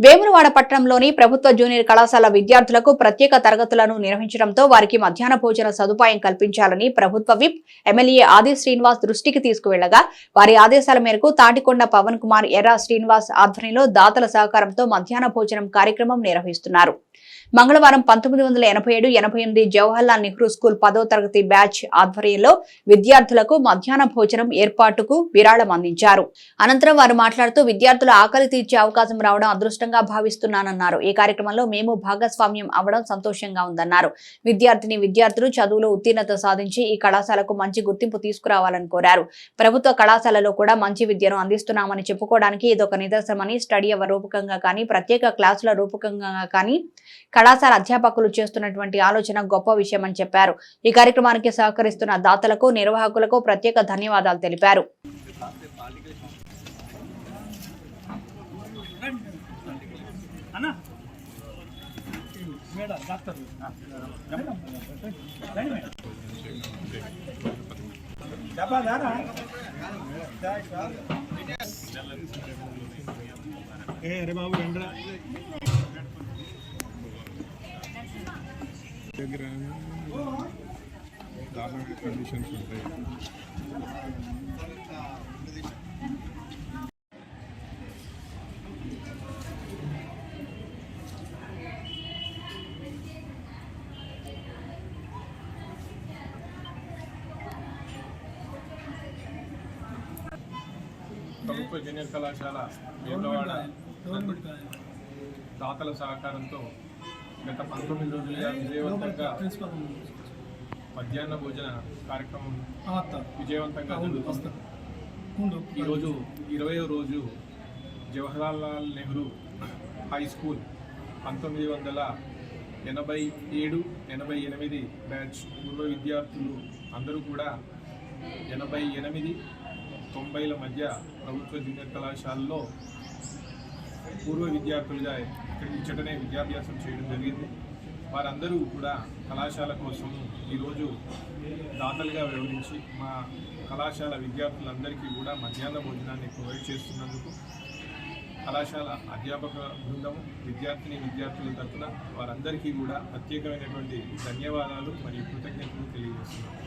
వేములవాడ పట్టణంలోని ప్రభుత్వ జూనియర్ కళాశాల విద్యార్థులకు ప్రత్యేక తరగతులను నిర్వహించడంతో వారికి మధ్యాహ్న భోజన సదుపాయం కల్పించాలని ప్రభుత్వ విప్ ఎమ్మెల్యే ఆది శ్రీనివాస్ దృష్టికి తీసుకువెళ్ళగా వారి ఆదేశాల మేరకు తాటికొండ పవన్ కుమార్ ఎర్రా శ్రీనివాస్ ఆధ్వర్యంలో దాతల సహకారంతో మధ్యాహ్న భోజనం కార్యక్రమం నిర్వహిస్తున్నారు. మంగళవారం పంతొమ్మిది వందల ఎనభై ఏడు ఎనభై ఎనిమిది జవహర్లాల్ నెహ్రూ స్కూల్ పదో తరగతి బ్యాచ్ ఆధ్వర్యంలో విద్యార్థులకు మధ్యాహ్న భోజనం ఏర్పాటుకు విరాళం అందించారు. అనంతరం వారు మాట్లాడుతూ విద్యార్థుల ఆకలి తీర్చే అవకాశం రావడం అదృష్టంగా భావిస్తున్నానన్నారు. ఈ కార్యక్రమంలో మేము భాగస్వామ్యం అవ్వడం సంతోషంగా ఉందన్నారు. విద్యార్థిని విద్యార్థులు చదువులో ఉత్తీర్ణత సాధించి ఈ కళాశాలకు మంచి గుర్తింపు తీసుకురావాలని కోరారు. ప్రభుత్వ కళాశాలలో కూడా మంచి విద్యను అందిస్తున్నామని చెప్పుకోవడానికి ఇదొక నిదర్శనమని స్టడీ అవర్ రూపకంగా కానీ ప్రత్యేక క్లాసుల రూపకంగా కానీ కళాశాల అధ్యాపకులు చేస్తున్నటువంటి ఆలోచన గొప్ప విషయమని చెప్పారు. ఈ కార్యక్రమానికి సహకరిస్తున్న దాతలకు నిర్వాహకులకు ప్రత్యేక ధన్యవాదాలు తెలిపారు. ఏ అరే బాబు రండ్రా. దారుణ కండిషన్స్ ఉంటాయి. ప్రభుత్వ జూనియర్ కళాశాల వేములవాడ దాతల సహకారంతో గత పంతొమ్మిది రోజులుగా విజయవంతంగా మధ్యాహ్న భోజన కార్యక్రమం విజయవంతంగా జరుగుతుంది. ఈరోజు ఇరవయో రోజు జవహర్లాల్ నెహ్రూ హై స్కూల్ పంతొమ్మిది వందల ఎనభై ఏడు ఎనభై ఎనిమిది బ్యాచ్ పూర్వ విద్యార్థులు అందరూ కూడా ఎనభై ఎనిమిది తొంభైల మధ్య ప్రభుత్వ జూనియర్ కళాశాలలో పూర్వ విద్యార్థులుగా ఇక్కడ నుంచటనే విద్యాభ్యాసం చేయడం జరిగింది. వారందరూ కూడా కళాశాల కోసం ఈరోజు దాతలుగా వ్యవహరించి మా కళాశాల విద్యార్థులందరికీ కూడా మధ్యాహ్న భోజనాన్ని ప్రొవైడ్ చేస్తున్నందుకు కళాశాల అధ్యాపక బృందము విద్యార్థిని విద్యార్థుల తరఫున వారందరికీ కూడా ప్రత్యేకమైనటువంటి ధన్యవాదాలు మరియు కృతజ్ఞతలు తెలియజేస్తున్నాను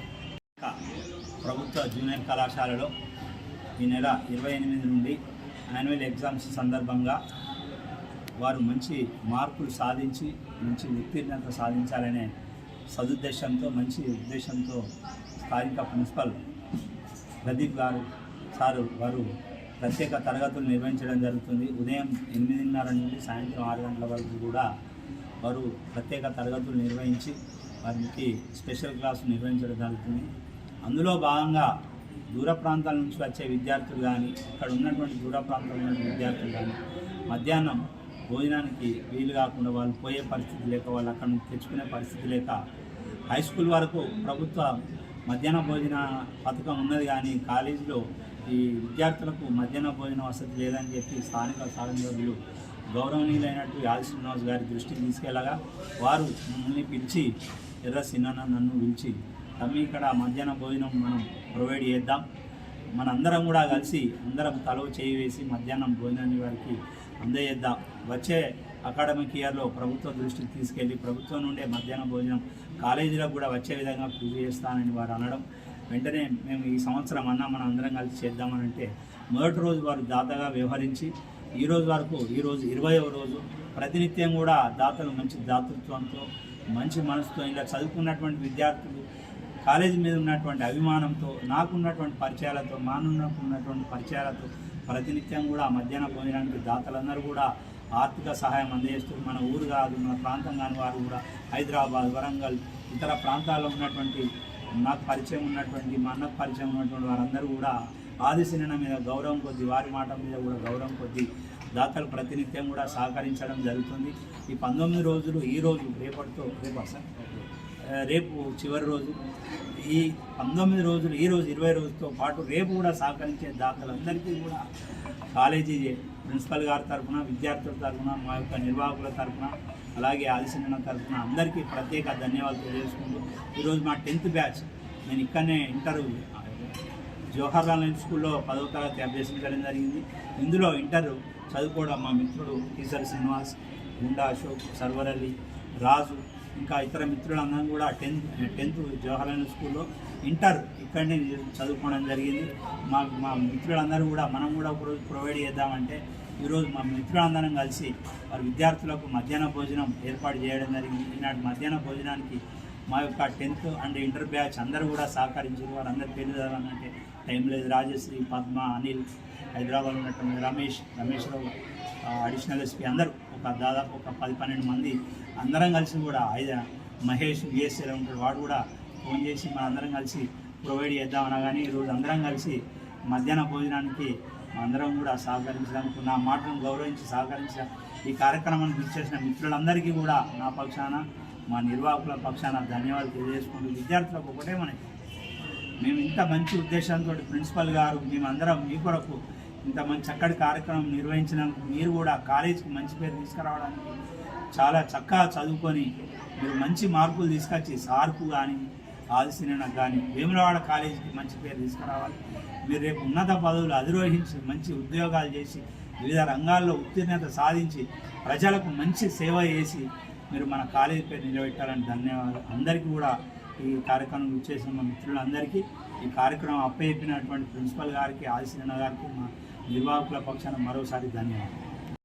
ప్రభుత్వ జూనియర్ కళాశాలలో ఈ నెల ఇరవై ఎనిమిది నుండి యాన్యువల్ ఎగ్జామ్స్ సందర్భంగా వారు మంచి మార్పులు సాధించి మంచి ఉత్తీర్ణత సాధించాలనే సదుద్దేశంతో మంచి ఉద్దేశంతో స్థానిక ప్రిన్సిపల్ ప్రదీప్ గారు సారు వారు ప్రత్యేక తరగతులు నిర్వహించడం జరుగుతుంది. ఉదయం ఎనిమిదిన్నర నుండి సాయంత్రం ఆరు గంటల వరకు కూడా వారు ప్రత్యేక తరగతులు నిర్వహించి వారికి స్పెషల్ క్లాసు నిర్వహించడం జరుగుతుంది. అందులో భాగంగా దూర ప్రాంతాల నుంచి వచ్చే విద్యార్థులు కానీ ఇక్కడ ఉన్నటువంటి దూర ప్రాంతాల విద్యార్థులు కానీ మధ్యాహ్నం భోజనానికి వీలు కాకుండా వాళ్ళు పోయే పరిస్థితి లేక వాళ్ళు అక్కడ నుంచి తెచ్చుకునే పరిస్థితి లేక హై స్కూల్ వరకు ప్రభుత్వ మధ్యాహ్న భోజన పథకం ఉన్నది కానీ కాలేజీలో ఈ విద్యార్థులకు మధ్యాహ్న భోజన వసతి లేదని చెప్పి స్థానిక సాధనయోగులు గౌరవనీయులైనట్టు యాది శ్రీనివాస్ గారి దృష్టికి తీసుకెళ్ళగా వారు మమ్మల్ని పిలిచి ఎర్ర సిన్న నన్ను పిలిచి తమ్మి ఇక్కడ మధ్యాహ్న భోజనం మనం ప్రొవైడ్ చేద్దాం. మనందరం కూడా కలిసి అందరం తలవ చేయి వేసి మధ్యాహ్నం భోజనాన్ని వారికి అందజేద్దాం. వచ్చే అకాడమిక్ ఇయర్లో ప్రభుత్వ దృష్టికి తీసుకెళ్ళి ప్రభుత్వం నుండే మధ్యాహ్న భోజనం కాలేజీలకు కూడా వచ్చే విధంగా కృషి చేస్తానని వారు అనడం. వెంటనే మేము ఈ సంవత్సరం అన్నా మనం అందరం కలిసి చేద్దామని అంటే మొదటి రోజు వారు దాతగా వ్యవహరించి ఈ రోజు వరకు ఈరోజు ఇరవయవ రోజు ప్రతినిత్యం కూడా దాతలు మంచి దాతృత్వంతో మంచి మనసుతో ఇలా చదువుకున్నటువంటి విద్యార్థులు కాలేజీ మీద ఉన్నటువంటి అభిమానంతో నాకున్నటువంటి పరిచయాలతో మానున్నటువంటి పరిచయాలతో ప్రతినిత్యం కూడా మధ్యాహ్న భోజనానికి దాతలందరూ కూడా ఆర్థిక సహాయం అందజేస్తూ మన ఊరు కాదు మన ప్రాంతం కాని వారు కూడా హైదరాబాద్ వరంగల్ ఇతర ప్రాంతాల్లో ఉన్నటువంటి నాకు పరిచయం ఉన్నటువంటి మా అన్నకు పరిచయం ఉన్నటువంటి వారందరూ కూడా ఆదిశీన మీద గౌరవం కొద్దీ వారి మాట మీద కూడా గౌరవం కొద్దీ దాతలు ప్రతినిత్యం కూడా సహకరించడం జరుగుతుంది. ఈ పంతొమ్మిది రోజులు ఈ రోజు రేపటితో రేపా సార్ రేపు చివరి రోజు. ఈ పంతొమ్మిది రోజులు ఈ రోజు ఇరవై రోజుతో పాటు రేపు కూడా సహకరించే దాతలందరికీ కూడా కాలేజీ ప్రిన్సిపల్ గారి తరఫున విద్యార్థుల తరఫున మా యొక్క నిర్వాహకుల తరఫున అలాగే ఆదిశన తరఫున అందరికీ ప్రత్యేక ధన్యవాదాలు తెలియజేసుకుంటూ ఈరోజు మా టెన్త్ బ్యాచ్. నేను ఇక్కడనే ఇంటర్ జవహర్లాల్ నెహ్రూ స్కూల్లో పదవ తరగతి అభ్యసించడం జరిగింది. ఇందులో ఇంటర్ చదువుకోవడం మా మిత్రుడు టీచర్ శ్రీనివాస్ గుండా అశోక్ సర్వరల్లి రాజు ఇంకా ఇతర మిత్రులందరం కూడా టెన్త్ టెన్త్ జవహర్లాల్ స్కూల్లో ఇంటర్ ఇక్కడనే చదువుకోవడం జరిగింది. మా మా మిత్రులందరూ కూడా మనం కూడా ఒకరోజు ప్రొవైడ్ చేద్దామంటే ఈరోజు మా మిత్రులందరం కలిసి వారి విద్యార్థులకు మధ్యాహ్న భోజనం ఏర్పాటు చేయడం జరిగింది. ఈనాటి మధ్యాహ్న భోజనానికి మా యొక్క టెన్త్ అండ్ ఇంటర్ బ్యాచ్ అందరూ కూడా సహకరించారు. వారందరి పేరు చదవాలంటే టైం లేదు. రాజశ్రీ పద్మ అనిల్ హైదరాబాద్ ఉన్నటువంటి రమేష్ రమేష్ రావు. అడిషనల్ ఎస్పీ అందరూ ఒక దాదాపు ఒక పది పన్నెండు మంది అందరం కలిసి కూడా ఐదు మహేష్ విఎస్ఎల్ ఉంటాడు వాడు కూడా ఫోన్ చేసి మన అందరం కలిసి ప్రొవైడ్ చేద్దామన్నా కానీ ఈరోజు అందరం కలిసి మధ్యాహ్న భోజనానికి అందరం కూడా సహకరించడానికి నా మాటను గౌరవించి సహకరించిన ఈ కార్యక్రమాన్ని గుర్తు చేసిన మిత్రులందరికీ కూడా నా పక్షాన మా నిర్వాహకుల పక్షాన ధన్యవాదాలు తెలియజేసుకుంటూ విద్యార్థులకు ఒకటే మనకి మేము ఇంత మంచి ఉద్దేశంతో ప్రిన్సిపల్ గారు మేమందరం మీ కొరకు ఇంత మంచి చక్కటి కార్యక్రమం నిర్వహించినందుకు మీరు కూడా కాలేజీకి మంచి పేరు తీసుకురావడానికి చాలా చక్కగా చదువుకొని మీరు మంచి మార్కులు తీసుకొచ్చి సార్కు కానీ ఆదిశీనకు కానీ వేములవాడ కాలేజీకి మంచి పేరు తీసుకురావాలి. మీరు రేపు ఉన్నత పదవులు అధిరోహించి మంచి ఉద్యోగాలు చేసి వివిధ రంగాల్లో ఉత్తీర్ణత సాధించి ప్రజలకు మంచి సేవ చేసి మీరు మన కాలేజీ పేరు నిలబెట్టాలని ధన్యవాదాలు. అందరికీ కూడా ఈ కార్యక్రమం ఇచ్చేసిన మా మిత్రులందరికీ ఈ కార్యక్రమం అప్పచెప్పినటువంటి ప్రిన్సిపల్ గారికి ఆదిశీన గారికి మా నిర్వాహకుల పక్షాన మరోసారి ధన్యవాదాలు.